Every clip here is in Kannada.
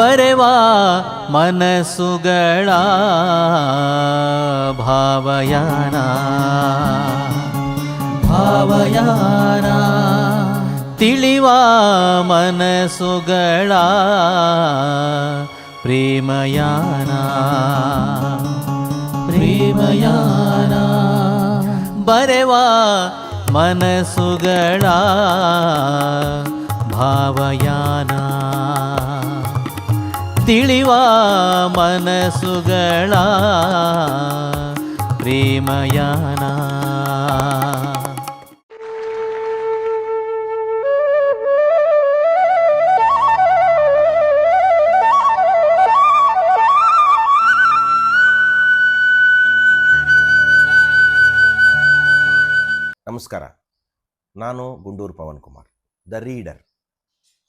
ಬರೆವಾ ಮನಸ್ಸುಗಳ ಭಾವಯಾನ ಭಾವಯಾನ ತಿಳಿವ ಮನಸ್ಸುಗಳ ಪ್ರೇಮಯಾನ ಪ್ರೇಮಯಾನ ಬರೆವಾ ಮನಸ್ಸುಗಳ ಭಾವಯಾನ ತಿಳಿವ ಮನಸುಗಳ ಪ್ರೇಮಯಾನ. ನಮಸ್ಕಾರ. ನಾನು ಗುಂಡೂರು ಪವನ್ ಕುಮಾರ್ ದ ರೀಡರ್.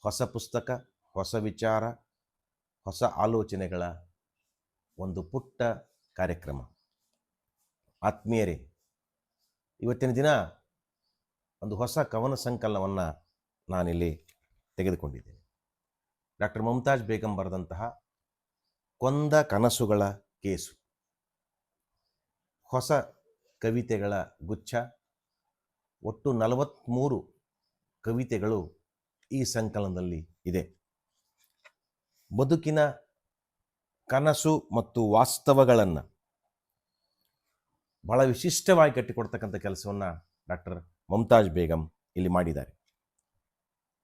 ಹೊಸ ಪುಸ್ತಕ ಹೊಸ ವಿಚಾರ ಹೊಸ ಆಲೋಚನೆಗಳ ಒಂದು ಪುಟ್ಟ ಕಾರ್ಯಕ್ರಮ. ಆತ್ಮೀಯರೇ, ಇವತ್ತಿನ ದಿನ ಒಂದು ಹೊಸ ಕವನ ಸಂಕಲನವನ್ನು ನಾನಿಲ್ಲಿ ತೆಗೆದುಕೊಂಡಿದ್ದೇನೆ. ಡಾಕ್ಟರ್ ಮಮತಾಜ್ ಬೇಗಂ ಬರೆದಂತಹ ಕೊಂದ ಕನಸುಗಳ ಕೇಸು. ಹೊಸ ಕವಿತೆಗಳ ಗುಚ್ಛ. ಒಟ್ಟು ನಲವತ್ತ್ಮೂರು ಕವಿತೆಗಳು ಈ ಸಂಕಲನದಲ್ಲಿ ಇದೆ. ಬದುಕಿನ ಕನಸು ಮತ್ತು ವಾಸ್ತವಗಳನ್ನು ಬಹಳ ವಿಶಿಷ್ಟವಾಗಿ ಕಟ್ಟಿಕೊಡ್ತಕ್ಕಂಥ ಕೆಲಸವನ್ನು ಡಾಕ್ಟರ್ ಮಮತಾಜ್ ಬೇಗಂ ಇಲ್ಲಿ ಮಾಡಿದ್ದಾರೆ.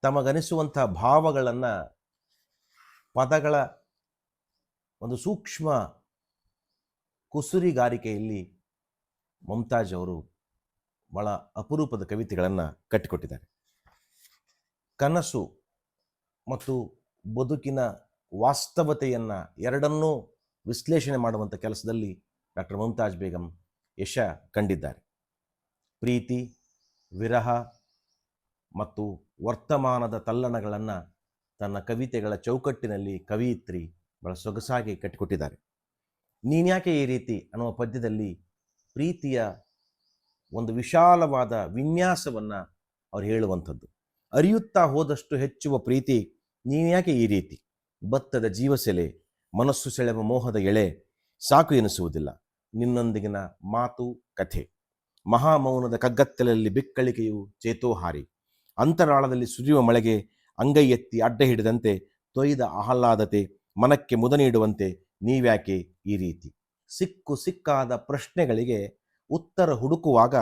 ತಮಗನಿಸುವಂಥ ಭಾವಗಳನ್ನು ಪದಗಳ ಒಂದು ಸೂಕ್ಷ್ಮ ಕುಸುರಿಗಾರಿಕೆಯಲ್ಲಿ ಮಮತಾಜ್ ಅವರು ಬಹಳ ಅಪರೂಪದ ಕವಿತೆಗಳನ್ನು ಕಟ್ಟಿಕೊಟ್ಟಿದ್ದಾರೆ. ಕನಸು ಮತ್ತು ಬದುಕಿನ ವಾಸ್ತವತೆಯನ್ನು ಎರಡನ್ನೂ ವಿಶ್ಲೇಷಣೆ ಮಾಡುವಂಥ ಕೆಲಸದಲ್ಲಿ ಡಾಕ್ಟರ್ ಮುಮ್ತಾಜ್ ಬೇಗಂ ಯಶ ಕಂಡಿದ್ದಾರೆ. ಪ್ರೀತಿ, ವಿರಹ ಮತ್ತು ವರ್ತಮಾನದ ತಲ್ಲಣಗಳನ್ನು ತನ್ನ ಕವಿತೆಗಳ ಚೌಕಟ್ಟಿನಲ್ಲಿ ಕವಿಯಿತ್ರಿ ಬಹಳ ಸೊಗಸಾಗಿ ಕಟ್ಟಿಕೊಟ್ಟಿದ್ದಾರೆ. ನೀನ್ಯಾಕೆ ಈ ರೀತಿ ಅನ್ನುವ ಪದ್ಯದಲ್ಲಿ ಪ್ರೀತಿಯ ಒಂದು ವಿಶಾಲವಾದ ವಿನ್ಯಾಸವನ್ನು ಅವ್ರು ಹೇಳುವಂಥದ್ದು. ಅರಿಯುತ್ತಾ ಹೋದಷ್ಟು ಹೆಚ್ಚುವ ಪ್ರೀತಿ ನೀನ್ಯಾಕೆ ಈ ರೀತಿ? ಭತ್ತದ ಜೀವಸೆಲೆ, ಮನಸ್ಸು ಸೆಳೆವ ಮೋಹದ ಎಳೆ, ಸಾಕು ಎನಿಸುವುದಿಲ್ಲ. ನಿನ್ನೊಂದಿಗಿನ ಮಾತು, ಕಥೆ. ಮಹಾಮೌನದ ಕಗ್ಗತ್ತಲಲ್ಲಿ ಬಿಕ್ಕಳಿಕೆಯು ಚೇತೋಹಾರಿ. ಅಂತರಾಳದಲ್ಲಿ ಸುರಿಯುವ ಮಳೆಗೆ ಅಂಗೈ ಎತ್ತಿ ಅಡ್ಡ ಹಿಡಿದಂತೆ ತೊಯ್ದ ಆಹ್ಲಾದತೆ ಮನಕ್ಕೆ ಮುದ ನೀಡುವಂತೆ ನೀವ್ಯಾಕೆ ಈ ರೀತಿ? ಸಿಕ್ಕು ಸಿಕ್ಕಾದ ಪ್ರಶ್ನೆಗಳಿಗೆ ಉತ್ತರ ಹುಡುಕುವಾಗ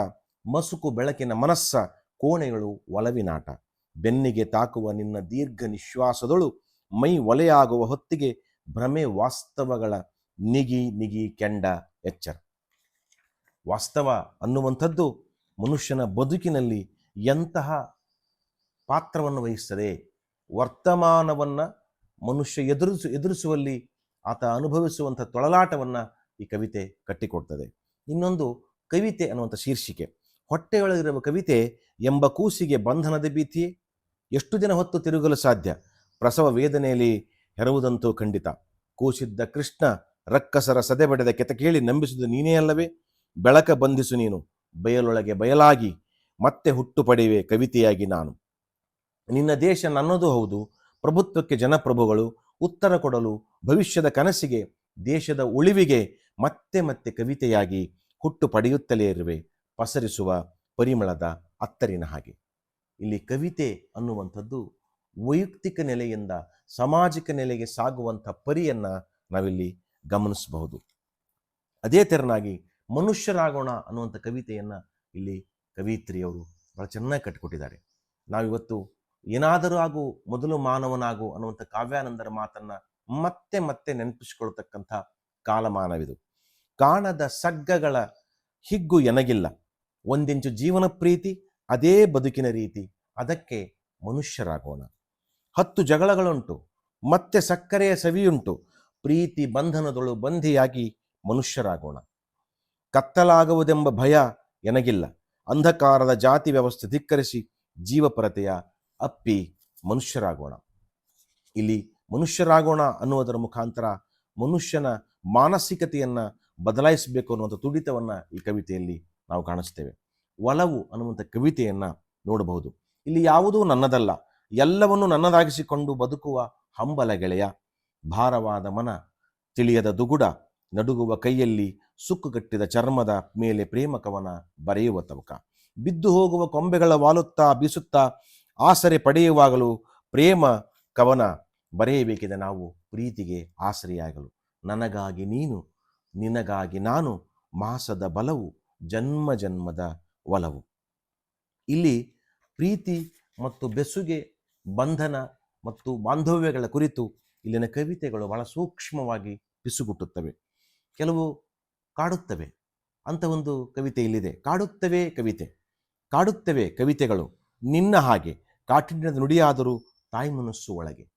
ಮಸುಕು ಬೆಳಕಿನ ಮನಸ್ಸ ಕೋಣೆಗಳು ಒಲವಿನಾಟ. ಬೆನ್ನಿಗೆ ತಾಕುವ ನಿನ್ನ ದೀರ್ಘ ನಿಶ್ವಾಸದಳು ಮೈ ಒಲೆಯಾಗುವ ಹೊತ್ತಿಗೆ ಭ್ರಮೆ ವಾಸ್ತವಗಳ ನಿಗಿ ನಿಗಿ ಕೆಂಡ ಎಚ್ಚರ. ವಾಸ್ತವ ಅನ್ನುವಂಥದ್ದು ಮನುಷ್ಯನ ಬದುಕಿನಲ್ಲಿ ಎಂತಹ ಪಾತ್ರವನ್ನು ವಹಿಸ್ತದೆ? ವರ್ತಮಾನವನ್ನು ಮನುಷ್ಯ ಎದುರಿಸು, ಎದುರಿಸುವಲ್ಲಿ ಆತ ಅನುಭವಿಸುವಂಥ ತೊಳಲಾಟವನ್ನು ಈ ಕವಿತೆ ಕಟ್ಟಿಕೊಡ್ತದೆ. ಇನ್ನೊಂದು ಕವಿತೆ ಅನ್ನುವಂಥ ಶೀರ್ಷಿಕೆ. ಹೊಟ್ಟೆಯೊಳಗಿರುವ ಕವಿತೆ ಎಂಬ ಕೂಸಿಗೆ ಬಂಧನದ ಭೀತಿ ಎಷ್ಟು ದಿನ ಹೊತ್ತು ತಿರುಗಲು ಸಾಧ್ಯ? ಪ್ರಸವ ವೇದನೆಯಲ್ಲಿ ಹೆರವುದಂತೂ ಖಂಡಿತ. ಕೂಸಿದ್ದ ಕೃಷ್ಣ ರಕ್ಕಸರ ಸದೆಬಡೆದ ಕೆತಕೇಳಿ ನಂಬಿಸುವುದು ನೀನೇ ಅಲ್ಲವೇ? ಬೆಳಕ ಬಂಧಿಸು ನೀನು. ಬಯಲೊಳಗೆ ಬಯಲಾಗಿ ಮತ್ತೆ ಹುಟ್ಟು ಪಡೆಯುವೆ ಕವಿತೆಯಾಗಿ ನಾನು. ನಿನ್ನ ದೇಶ ನನ್ನದು ಹೌದು. ಪ್ರಭುತ್ವಕ್ಕೆ ಜನಪ್ರಭುಗಳು ಉತ್ತರ ಕೊಡಲು ಭವಿಷ್ಯದ ಕನಸಿಗೆ, ದೇಶದ ಉಳಿವಿಗೆ ಮತ್ತೆ ಮತ್ತೆ ಕವಿತೆಯಾಗಿ ಹುಟ್ಟು ಪಡೆಯುತ್ತಲೇ ಇರುವೆ. ಪಸರಿಸುವ ಪರಿಮಳದ ಅತ್ತರಿನ ಹಾಗೆ. ಇಲ್ಲಿ ಕವಿತೆ ಅನ್ನುವಂಥದ್ದು ವೈಯಕ್ತಿಕ ನೆಲೆಯಿಂದ ಸಾಮಾಜಿಕ ನೆಲೆಗೆ ಸಾಗುವಂಥ ಪರಿಯನ್ನು ನಾವಿಲ್ಲಿ ಗಮನಿಸಬಹುದು. ಅದೇ ತೆರನಾಗಿ ಮನುಷ್ಯರಾಗೋಣ ಅನ್ನುವಂಥ ಕವಿತೆಯನ್ನು ಇಲ್ಲಿ ಕವಿತ್ರಿಯವರು ಬಹಳ ಚೆನ್ನಾಗಿ ಕಟ್ಟಿಕೊಟ್ಟಿದ್ದಾರೆ. ನಾವಿವತ್ತು ಏನಾದರೂ ಆಗು, ಮೊದಲು ಮಾನವನಾಗು ಅನ್ನುವಂಥ ಕಾವ್ಯಾನಂದರ ಮಾತನ್ನ ಮತ್ತೆ ಮತ್ತೆ ನೆನಪಿಸಿಕೊಳ್ತಕ್ಕಂಥ ಕಾಲಮಾನವಿದು. ಕಾಣದ ಸಗ್ಗಗಳ ಹಿಗ್ಗು ಎನಗಿಲ್ಲ. ಒಂದಿಂಚು ಜೀವನ ಪ್ರೀತಿ, ಅದೇ ಬದುಕಿನ ರೀತಿ, ಅದಕ್ಕೆ ಮನುಷ್ಯರಾಗೋಣ. ಹತ್ತು ಜಗಳಗಳುಂಟು, ಮತ್ತೆ ಸಕ್ಕರೆಯ ಸವಿಯುಂಟು. ಪ್ರೀತಿ ಬಂಧನದೊಳು ಬಂಧಿಯಾಗಿ ಮನುಷ್ಯರಾಗೋಣ. ಕತ್ತಲಾಗುವುದೆಂಬ ಭಯ ಎನಗಿಲ್ಲ. ಅಂಧಕಾರದ ಜಾತಿ ವ್ಯವಸ್ಥೆ ಧಿಕ್ಕರಿಸಿ ಜೀವಪರತೆಯ ಅಪ್ಪಿ ಮನುಷ್ಯರಾಗೋಣ. ಇಲ್ಲಿ ಮನುಷ್ಯರಾಗೋಣ ಅನ್ನುವುದರ ಮುಖಾಂತರ ಮನುಷ್ಯನ ಮಾನಸಿಕತೆಯನ್ನು ಬದಲಾಯಿಸಬೇಕು ಅನ್ನುವಂಥ ತುಡಿತವನ್ನ ಈ ಕವಿತೆಯಲ್ಲಿ ನಾವು ಕಾಣಿಸ್ತೇವೆ. ಒಲವು ಅನ್ನುವಂಥ ಕವಿತೆಯನ್ನ ನೋಡಬಹುದು. ಇಲ್ಲಿ ಯಾವುದೂ ನನ್ನದಲ್ಲ. ಎಲ್ಲವನ್ನು ನನ್ನದಾಗಿಸಿಕೊಂಡು ಬದುಕುವ ಹಂಬಲ ಗೆಳೆಯ, ಭಾರವಾದ ಮನ, ತಿಳಿಯದ ದುಗುಡ, ನಡುಗುವ ಕೈಯಲ್ಲಿ ಸುಕ್ಕುಗಟ್ಟಿದ ಚರ್ಮದ ಮೇಲೆ ಪ್ರೇಮ ಕವನ ಬರೆಯುವ ತವಕ. ಬಿದ್ದು ಹೋಗುವ ಕೊಂಬೆಗಳ ವಾಲುತ್ತಾ ಬೀಸುತ್ತಾ ಆಸರೆ ಪಡೆಯುವಾಗಲೂ ಪ್ರೇಮ ಕವನ ಬರೆಯಬೇಕಿದೆ ನಾವು ಪ್ರೀತಿಗೆ ಆಸರೆಯಾಗಲು. ನನಗಾಗಿ ನೀನು, ನಿನಗಾಗಿ ನಾನು ಮಾಸದ ಬಲವು ಜನ್ಮ ಜನ್ಮದ ಒಲವು. ಇಲ್ಲಿ ಪ್ರೀತಿ ಮತ್ತು ಬೆಸುಗೆ ಬಂಧನ ಮತ್ತು ಬಾಂಧವ್ಯಗಳ ಕುರಿತು ಇಲ್ಲಿನ ಕವಿತೆಗಳು ಬಹಳ ಸೂಕ್ಷ್ಮವಾಗಿ ಪಿಸುಗುಟ್ಟುತ್ತವೆ. ಕೆಲವು ಕಾಡುತ್ತವೆ. ಅಂತ ಒಂದು ಕವಿತೆ ಇಲ್ಲಿದೆ. ಕಾಡುತ್ತವೆ ಕವಿತೆ. ಕಾಡುತ್ತವೆ ಕವಿತೆಗಳು. ನಿನ್ನ ಹಾಗೆ. ಕಾಠಿಣ್ಯದ ನುಡಿಯಾದರೂ ತಾಯಿ ಮನಸ್ಸು ಒಳಗೆ.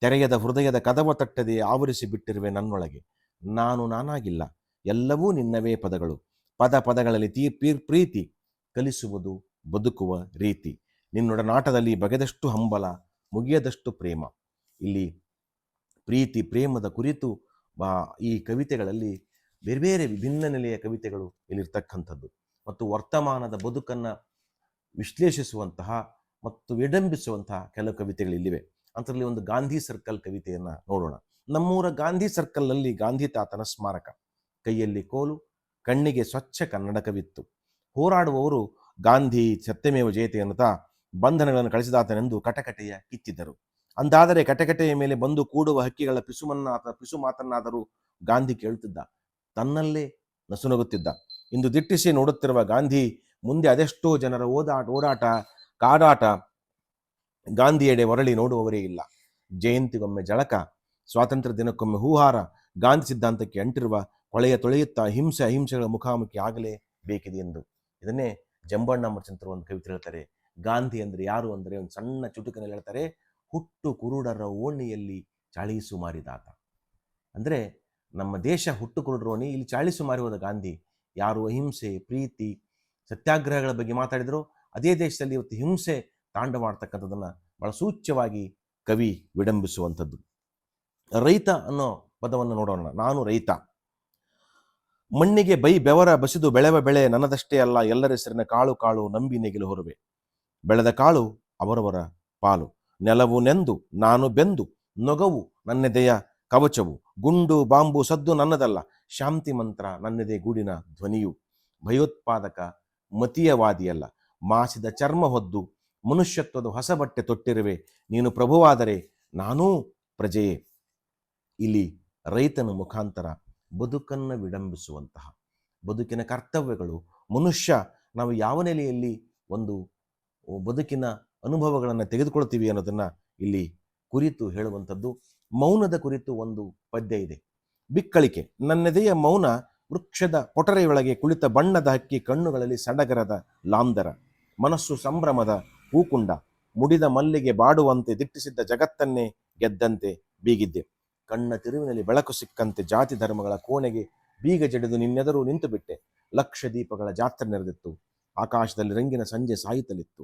ತೆರೆಯದ ಹೃದಯದ ಕದವ ತಟ್ಟದೆ ಆವರಿಸಿ ಬಿಟ್ಟಿರುವೆ ನನ್ನೊಳಗೆ. ನಾನು ನಾನಾಗಿಲ್ಲ. ಎಲ್ಲವೂ ನಿನ್ನವೇ ಪದಗಳು. ಪದ ಪದಗಳಲ್ಲಿ ತೀ ಪ್ರೀತಿ ಕಲಿಸುವುದು ಬದುಕುವ ರೀತಿ. ನಿನ್ನೊಡನಾಟದಲ್ಲಿ ಬಗೆದಷ್ಟು ಹಂಬಲ, ಮುಗಿಯದಷ್ಟು ಪ್ರೇಮ. ಇಲ್ಲಿ ಪ್ರೀತಿ, ಪ್ರೇಮದ ಕುರಿತು ಬಾ, ಈ ಕವಿತೆಗಳಲ್ಲಿ ಬೇರೆ ಬೇರೆ ವಿಭಿನ್ನ ನೆಲೆಯ ಕವಿತೆಗಳು ಇಲ್ಲಿರ್ತಕ್ಕಂಥದ್ದು. ಮತ್ತು ವರ್ತಮಾನದ ಬದುಕನ್ನು ವಿಶ್ಲೇಷಿಸುವಂತಹ ಮತ್ತು ವಿಡಂಬಿಸುವಂತಹ ಕೆಲವು ಕವಿತೆಗಳು ಇಲ್ಲಿವೆ. ಅಂಥದ್ರಲ್ಲಿ ಒಂದು ಗಾಂಧಿ ಸರ್ಕಲ್ ಕವಿತೆಯನ್ನು ನೋಡೋಣ. ನಮ್ಮೂರ ಗಾಂಧಿ ಸರ್ಕಲ್ನಲ್ಲಿ ಗಾಂಧಿ ತಾತನ ಸ್ಮಾರಕ. ಕೈಯಲ್ಲಿ ಕೋಲು, ಕಣ್ಣಿಗೆ ಸ್ವಚ್ಛ ಕನ್ನಡಕವಿತ್ತು ಹೋರಾಡುವವರು ಗಾಂಧಿ ಸತ್ಯಮೇವ ಜಯತೆ ಅನ್ನುತ್ತಾ ಬಂಧನಗಳನ್ನು ಕಳಿಸಿದಾತನೆಂದು ಕಟಕಟೆಯ ಕಿತ್ತಿದ್ದರು. ಅಂದಾದರೆ ಕಟಕಟೆಯ ಮೇಲೆ ಬಂದು ಕೂಡುವ ಹಕ್ಕಿಗಳ ಪಿಸುಮನ್ನಾತ ಪಿಸು ಮಾತನ್ನಾದರೂ ಗಾಂಧಿ ಕೇಳುತ್ತಿದ್ದ. ತನ್ನಲ್ಲೇ ನಸುನಗುತ್ತಿದ್ದ. ಇಂದು ದಿಟ್ಟಿಸಿ ನೋಡುತ್ತಿರುವ ಗಾಂಧಿ ಮುಂದೆ ಅದೆಷ್ಟೋ ಜನರ ಓದಾಟ ಓಡಾಟ, ಕಾಡಾಟ ಗಾಂಧಿಯೆಡೆ ಹೊರಳಿ ನೋಡುವವರೇ ಇಲ್ಲ. ಜಯಂತಿಗೊಮ್ಮೆ ಜಳಕ, ಸ್ವಾತಂತ್ರ್ಯ ದಿನಕ್ಕೊಮ್ಮೆ ಹೂಹಾರ, ಗಾಂಧಿ ಸಿದ್ಧಾಂತಕ್ಕೆ ಅಂಟಿರುವ ಕೊಳೆಯ ತೊಳೆಯುತ್ತಾ ಹಿಂಸೆ, ಅಹಿಂಸೆಗಳ ಮುಖಾಮುಖಿ ಆಗಲೇ ಬೇಕಿದೆ ಎಂದು. ಇದನ್ನೇ ಜಂಬಣ್ಣ ಮರ್ಚಂತರು ಒಂದು ಕವಿತೆ ಹೇಳ್ತಾರೆ ಗಾಂಧಿ ಅಂದರೆ ಯಾರು ಅಂದರೆ ಒಂದು ಸಣ್ಣ ಚುಟುಕಿನಲ್ಲಿ ಹೇಳ್ತಾರೆ, ಹುಟ್ಟು ಕುರುಡರ ಓಣಿಯಲ್ಲಿ ಚಾಳೀಸು ಮಾರಿದಾತ. ಅಂದರೆ ನಮ್ಮ ದೇಶ ಹುಟ್ಟು ಕುರುಡರ ಓಣಿ, ಇಲ್ಲಿ ಚಾಳೀಸು ಮಾರಿ ಹೋದ ಗಾಂಧಿ ಯಾರು? ಅಹಿಂಸೆ, ಪ್ರೀತಿ, ಸತ್ಯಾಗ್ರಹಗಳ ಬಗ್ಗೆ ಮಾತಾಡಿದ್ರು. ಅದೇ ದೇಶದಲ್ಲಿ ಇವತ್ತು ಹಿಂಸೆ ತಾಂಡವಾಡ್ತಕ್ಕಂಥದ್ದನ್ನು ಬಹಳ ಸೂಚ್ಯವಾಗಿ ಕವಿ ವಿಡಂಬಿಸುವಂಥದ್ದು. ರೈತ ಅನ್ನೋ ಪದವನ್ನು ನೋಡೋಣ. ನಾನು ರೈತ. ಮಣ್ಣಿಗೆ ಬೈ ಬೆವರ ಬಸಿದು ಬೆಳೆವ ಬೆಳೆ ನನ್ನದಷ್ಟೇ ಅಲ್ಲ, ಎಲ್ಲರ ಹೆಸರಿನ ಕಾಳು ಕಾಳು ನಂಬಿ ನೆಗಿಲು ಹೊರುವೆ. ಬೆಳೆದ ಕಾಳು ಅವರವರ ಪಾಲು. ನೆಲವು ನೆಂದು ನಾನು ಬೆಂದು ನೊಗವು ನನ್ನೆದೆಯ ಕವಚವು. ಗುಂಡು ಬಾಂಬು ಸದ್ದು ನನ್ನದಲ್ಲ. ಶಾಂತಿ ಮಂತ್ರ ನನ್ನದೇ ಗೂಡಿನ ಧ್ವನಿಯು. ಭಯೋತ್ಪಾದಕ ಮತೀಯವಾದಿಯಲ್ಲ. ಮಾಸಿದ ಚರ್ಮ ಹೊದ್ದು ಮನುಷ್ಯತ್ವದ ಹೊಸ ಬಟ್ಟೆ ತೊಟ್ಟಿರುವೆ. ನೀನು ಪ್ರಭುವಾದರೆ ನಾನೂ ಪ್ರಜೆಯೇ. ಇಲ್ಲಿ ರೈತನ ಮುಖಾಂತರ ಬದುಕನ್ನು ವಿಡಂಬಿಸುವಂತಹ ಬದುಕಿನ ಕರ್ತವ್ಯಗಳು. ಮನುಷ್ಯ ನಾವು ಯಾವ ನೆಲೆಯಲ್ಲಿ ಒಂದು ಬದುಕಿನ ಅನುಭವಗಳನ್ನು ತೆಗೆದುಕೊಳ್ತೀವಿ ಅನ್ನೋದನ್ನ ಇಲ್ಲಿ ಕುರಿತು ಹೇಳುವಂಥದ್ದು. ಮೌನದ ಕುರಿತು ಒಂದು ಪದ್ಯ ಇದೆ. ಬಿಕ್ಕಳಿಕೆ. ನನ್ನೆದೆಯ ಮೌನ ವೃಕ್ಷದ ಪೊಟರೆಯೊಳಗೆ ಕುಳಿತ ಬಣ್ಣದ ಹಕ್ಕಿ ಕಣ್ಣುಗಳಲ್ಲಿ ಸಡಗರದ ಲಾಂದರ. ಮನಸ್ಸು ಸಂಭ್ರಮದ ಹೂಕುಂಡ. ಮುಡಿದ ಮಲ್ಲಿಗೆ ಬಾಡುವಂತೆ ದಿಟ್ಟಿಸಿದ್ದ ಜಗತ್ತನ್ನೇ ಗೆದ್ದಂತೆ ಬೀಗಿದ್ದೆ. ಕಣ್ಣ ತಿರುವಿನಲ್ಲಿ ಬೆಳಕು ಸಿಕ್ಕಂತೆ ಜಾತಿ ಧರ್ಮಗಳ ಕೋಣೆಗೆ ಬೀಗ ಜಡಿದು ನಿನ್ನೆದರೂ ನಿಂತುಬಿಟ್ಟೆ. ಲಕ್ಷ ದೀಪಗಳ ಜಾತ್ರೆ ನೆರೆದಿತ್ತು. ಆಕಾಶದಲ್ಲಿ ರಂಗಿನ ಸಂಜೆ ಸಾಯಿತಲಿತ್ತು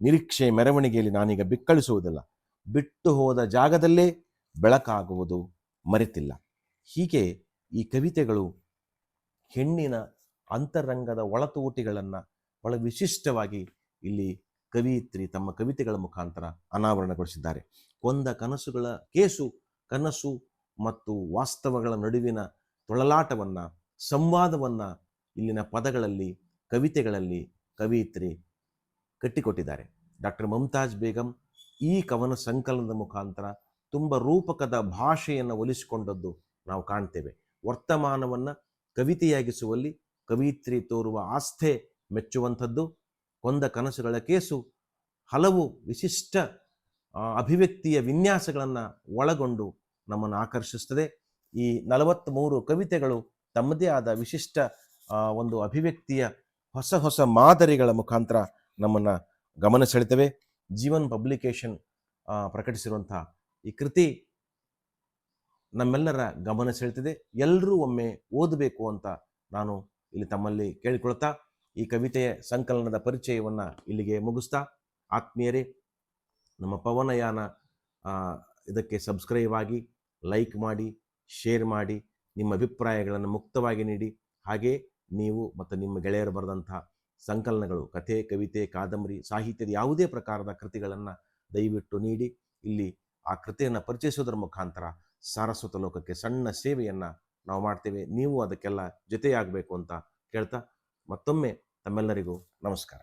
ನಿರೀಕ್ಷೆ ಮೆರವಣಿಗೆಯಲ್ಲಿ ನಾನೀಗ ಬಿಕ್ಕಳಿಸುವುದಿಲ್ಲ. ಬಿಟ್ಟು ಹೋದ ಜಾಗದಲ್ಲೇ ಬೆಳಕಾಗುವುದು ಮರೆತಿಲ್ಲ. ಹೀಗೆ ಈ ಕವಿತೆಗಳು ಹೆಣ್ಣಿನ ಅಂತರಂಗದ ಒಳತೂಟಿಗಳನ್ನು ಬಹಳ ವಿಶಿಷ್ಟವಾಗಿ ಇಲ್ಲಿ ಕವಿಯಿತ್ರಿ ತಮ್ಮ ಕವಿತೆಗಳ ಮುಖಾಂತರ ಅನಾವರಣಗೊಳಿಸಿದ್ದಾರೆ. ಕೊಂದ ಕನಸುಗಳ ಕೇಸು, ಕನಸು ಮತ್ತು ವಾಸ್ತವಗಳ ನಡುವಿನ ತೊಳಲಾಟವನ್ನು, ಸಂವಾದವನ್ನು ಇಲ್ಲಿನ ಪದಗಳಲ್ಲಿ ಕವಿತೆಗಳಲ್ಲಿ ಕವಿಯಿತ್ರಿ ಕಟ್ಟಿಕೊಟ್ಟಿದ್ದಾರೆ. ಡಾಕ್ಟರ್ ಮಮತಾಜ್ ಬೇಗಂ ಈ ಕವನ ಸಂಕಲನದ ಮುಖಾಂತರ ತುಂಬ ರೂಪಕದ ಭಾಷೆಯನ್ನು ಒಲಿಸಿಕೊಂಡದ್ದು ನಾವು ಕಾಣ್ತೇವೆ. ವರ್ತಮಾನವನ್ನು ಕವಿತೆಯಾಗಿಸುವಲ್ಲಿ ಕವಿಯಿತ್ರಿ ತೋರುವ ಆಸ್ಥೆ ಮೆಚ್ಚುವಂಥದ್ದು, ಕೊಂದ ಕನಸುಗಳ ಕೇಸು, ಹಲವು ವಿಶಿಷ್ಟ ಅಭಿವ್ಯಕ್ತಿಯ ವಿನ್ಯಾಸಗಳನ್ನು ಒಳಗೊಂಡು ನಮ್ಮನ್ನು ಆಕರ್ಷಿಸ್ತದೆ. ಈ ನಲವತ್ತ್ಮೂರು ಕವಿತೆಗಳು ತಮ್ಮದೇ ಆದ ವಿಶಿಷ್ಟ ಒಂದು ಅಭಿವ್ಯಕ್ತಿಯ ಹೊಸ ಹೊಸ ಮಾದರಿಗಳ ಮುಖಾಂತರ ನಮ್ಮನ್ನು ಗಮನ ಸೆಳಿತವೆ. ಜೀವನ್ ಪಬ್ಲಿಕೇಶನ್ ಪ್ರಕಟಿಸಿರುವಂಥ ಈ ಕೃತಿ ನಮ್ಮೆಲ್ಲರ ಗಮನ ಸೆಳೆತಿದೆ. ಎಲ್ಲರೂ ಒಮ್ಮೆ ಓದಬೇಕು ಅಂತ ನಾನು ಇಲ್ಲಿ ತಮ್ಮಲ್ಲಿ ಕೇಳಿಕೊಳ್ತಾ, ಈ ಕವಿತೆಯ ಸಂಕಲನದ ಪರಿಚಯವನ್ನು ಇಲ್ಲಿಗೆ ಮುಗಿಸ್ತಾ, ಆತ್ಮೀಯರೇ, ನಮ್ಮ ಪವನಯಾನ ಇದಕ್ಕೆ ಸಬ್ಸ್ಕ್ರೈಬ್ ಆಗಿ, ಲೈಕ್ ಮಾಡಿ, ಶೇರ್ ಮಾಡಿ, ನಿಮ್ಮ ಅಭಿಪ್ರಾಯಗಳನ್ನು ಮುಕ್ತವಾಗಿ ನೀಡಿ. ಹಾಗೆ ನೀವು ಮತ್ತು ನಿಮ್ಮ ಗೆಳೆಯರು ಬರೆದಂಥ ಸಂಕಲನಗಳು, ಕಥೆ, ಕವಿತೆ, ಕಾದಂಬರಿ, ಸಾಹಿತ್ಯದ ಯಾವುದೇ ಪ್ರಕಾರದ ಕೃತಿಗಳನ್ನು ದಯವಿಟ್ಟು ನೀಡಿ. ಇಲ್ಲಿ ಆ ಕೃತಿಯನ್ನು ಪರಿಚಯಿಸೋದ್ರ ಮುಖಾಂತರ ಸಾರಸ್ವತ ಲೋಕಕ್ಕೆ ಸಣ್ಣ ಸೇವೆಯನ್ನು ನಾವು ಮಾಡ್ತೇವೆ. ನೀವು ಅದಕ್ಕೆಲ್ಲ ಜೊತೆಯಾಗಬೇಕು ಅಂತ ಕೇಳ್ತಾ ಮತ್ತೊಮ್ಮೆ ತಮ್ಮೆಲ್ಲರಿಗೂ ನಮಸ್ಕಾರ.